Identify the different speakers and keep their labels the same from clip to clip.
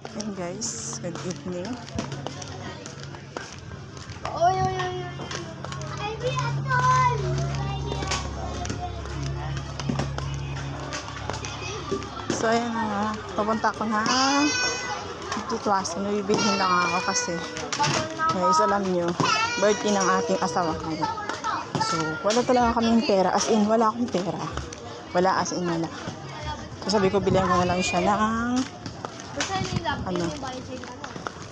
Speaker 1: And guys, good evening.
Speaker 2: Oy, oy, oy, oy. Atol!
Speaker 1: So ayan na nga, papunta ko na tutwasan. Nabibilhin lang ako kasi guys, alam nyo, birthday ng ating asawa ngayon. So, wala talaga kaming pera. As in, wala akong pera. Wala as in, wala. So sabi ko, bilhin ko na lang siya ng Ano?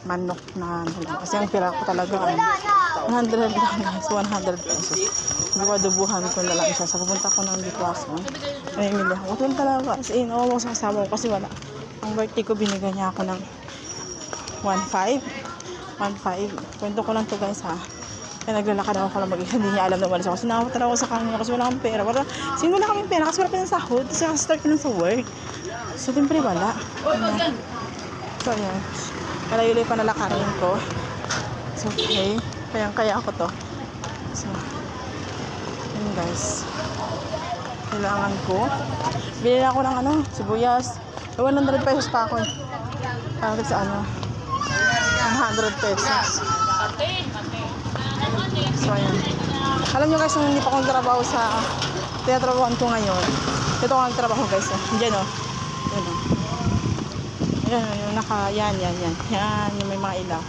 Speaker 1: manok na ano lang. Kasi ang pera ko talaga, ano, 100 lang guys, 100 pesos. Sabi ko, na lang siya. Sa pupunta ko ng Bitwason, namimili ako. Wala talaga. As in, oo, sa asawa ko kasi wala. Ang birthday ko, binigyan niya ako ng 1.5. 1.5. Kwento ko lang to guys ha. Kaya naglalakad ako pala mag Hindi niya alam na wala ako. Sinawat talaga ako sa kanya kasi wala akong pera. Wala, sino wala kaming pera kasi wala pa yung sahod. Kasi start ko lang sa work. So, siyempre wala. Ayan. So, ayan. Malayo-layo pa nalakarin ko. So, okay. Kaya kaya ako to. So, yun guys. Kailangan ko. Bili ako ng ano, sibuyas. 100 pesos pa ako. Para sa ano, 100 pesos. So, ayan. Alam nyo guys, nung hindi pa akong trabaho sa tinatrabahoan ko ngayon. Ito ako nagtrabaho guys. Oh. Diyan oh. Yan oh. Yan, yung naka, yan, yan, yan. Yan, yung may mga ilaw.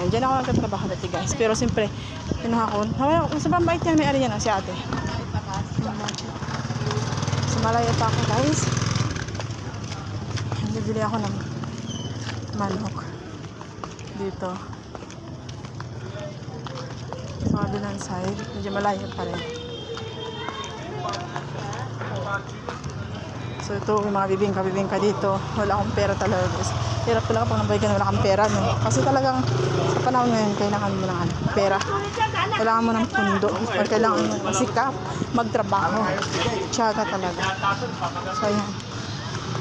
Speaker 1: Yan, dyan ako nagtatrabaho dati guys. Pero siyempre, pinuha ko. Wala, sobrang bait yan, may ari yan, oh, si ate. So, malayo pa ako guys. Bibili ako ng manok. Dito. Sa kabilang side, medyo malayo pa rin. So ito, may mga bibingka-bibingka dito. Wala akong pera talaga guys. Hirap talaga pag nabay ka na wala kang pera. No? Kasi talagang sa panahon ngayon, kailangan mo ng ano, pera. Kailangan mo ng pundo. Or kailangan mo ng sikap, magtrabaho. Tiyaga talaga. So ayan.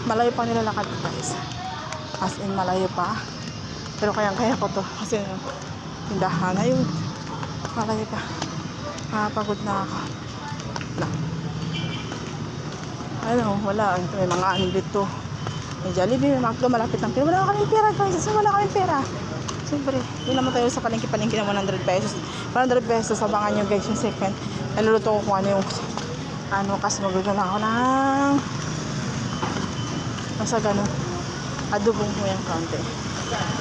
Speaker 1: Malayo pa nilalakad guys. As in, malayo pa. Pero kayang-kaya ko to. Kasi tindahan. Ayun. Malayo pa. Nakapagod na ako. Wala. Ano, wala. May mga ano dito. May Jollibee, may McDo, malapit lang. Pero wala kaming pera guys. Kasi wala kaming pera. Siyempre, yun naman tayo sa palengke-palengke ng 100 pesos. 100 pesos, abangan nyo guys yung second. Naluluto ko kung ano yung ano, kasi magagano ako ng basta gano'n. Adubong ko yung konti.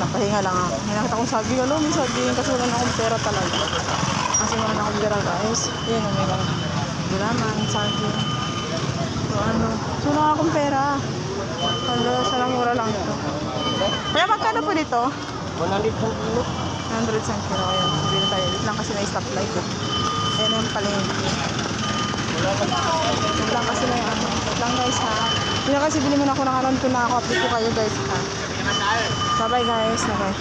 Speaker 1: Napahinga lang ako. May nakita kong sabi, alam, may sabihin kasi wala na akong pera talaga. Kasi wala na akong pera guys. Yan, may mga gulaman, saging. So ano, so wala akong pera. Hala, sarang mura lang ito. Kaya magkano po dito?
Speaker 3: 100 po kilo.
Speaker 1: 100 cent kilo. Ayan, tayo. Dito lang kasi may stoplight. Ayan yung palengke. Wait lang kasi may ano. Wait lang guys ha. Na kasi na ako ng alam ko na ako. Update ko kayo guys ha. সবাই গায়ে সবাই।